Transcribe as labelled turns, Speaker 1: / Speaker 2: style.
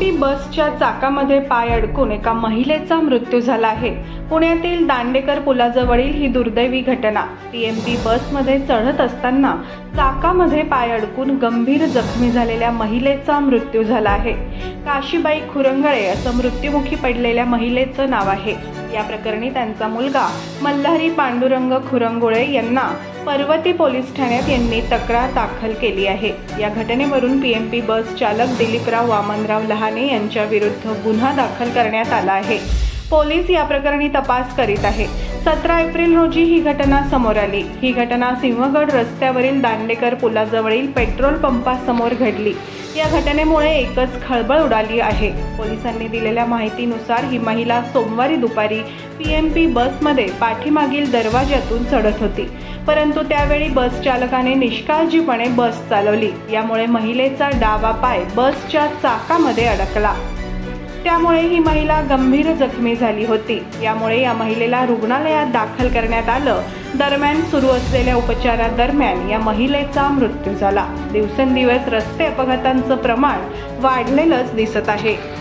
Speaker 1: P बसच्या चाकामध्ये पाय अडकून एका महिलेचा मृत्यू झाला आहे. पुण्यातील दांडेकर पुलाजवळील ही दुर्दैवी घटना. पी एम पी बसमध्ये चढत असताना चाकामध्ये पाय अडकून गंभीर जखमी झालेल्या महिलेचा मृत्यू झाला आहे. काशीबाई खुरंगळे असं मृत्युमुखी पडलेल्या महिलेचं नाव आहे. या प्रकरणी त्यांचा मुलगा मल्हारी पांडुरंग खुरंगुळे यांना पर्वती पोलीस ठाण्यात यांनी तक्रार दाखल केली आहे. या घटनेवरून पीएमपी बस चालक दिलीपराव वामनराव लहाने यांच्या विरुद्ध गुन्हा दाखल करण्यात आला आहे. पोलीस या प्रकरणी तपास करीत आहे. सतरा एप्रिल रोजी ही घटना समोर आली. ही घटना सिंहगड रस्त्यावरील दांडेकर पुलाजवळील पेट्रोल पंपासमोर घडली. या घटनेमुळे एकच खळबळ उडाली आहे. पोलिसांनी दिलेल्या माहितीनुसार ही महिला सोमवारी दुपारी पी एम पी बसमध्ये पाठीमागील दरवाज्यातून चढत होती. परंतु त्यावेळी बस चालकाने निष्काळजीपणे बस चालवली. यामुळे महिलेचा डावा पाय बसच्या चाकामध्ये अडकला. त्यामुळे ही महिला गंभीर जखमी झाली होती. यामुळे या महिलेला रुग्णालयात दाखल करण्यात आलं. दरम्यान सुरू असलेल्या उपचारादरम्यान या महिलेचा मृत्यू झाला. दिवसेंदिवस रस्ते अपघातांचं प्रमाण वाढलेलंच दिसत आहे.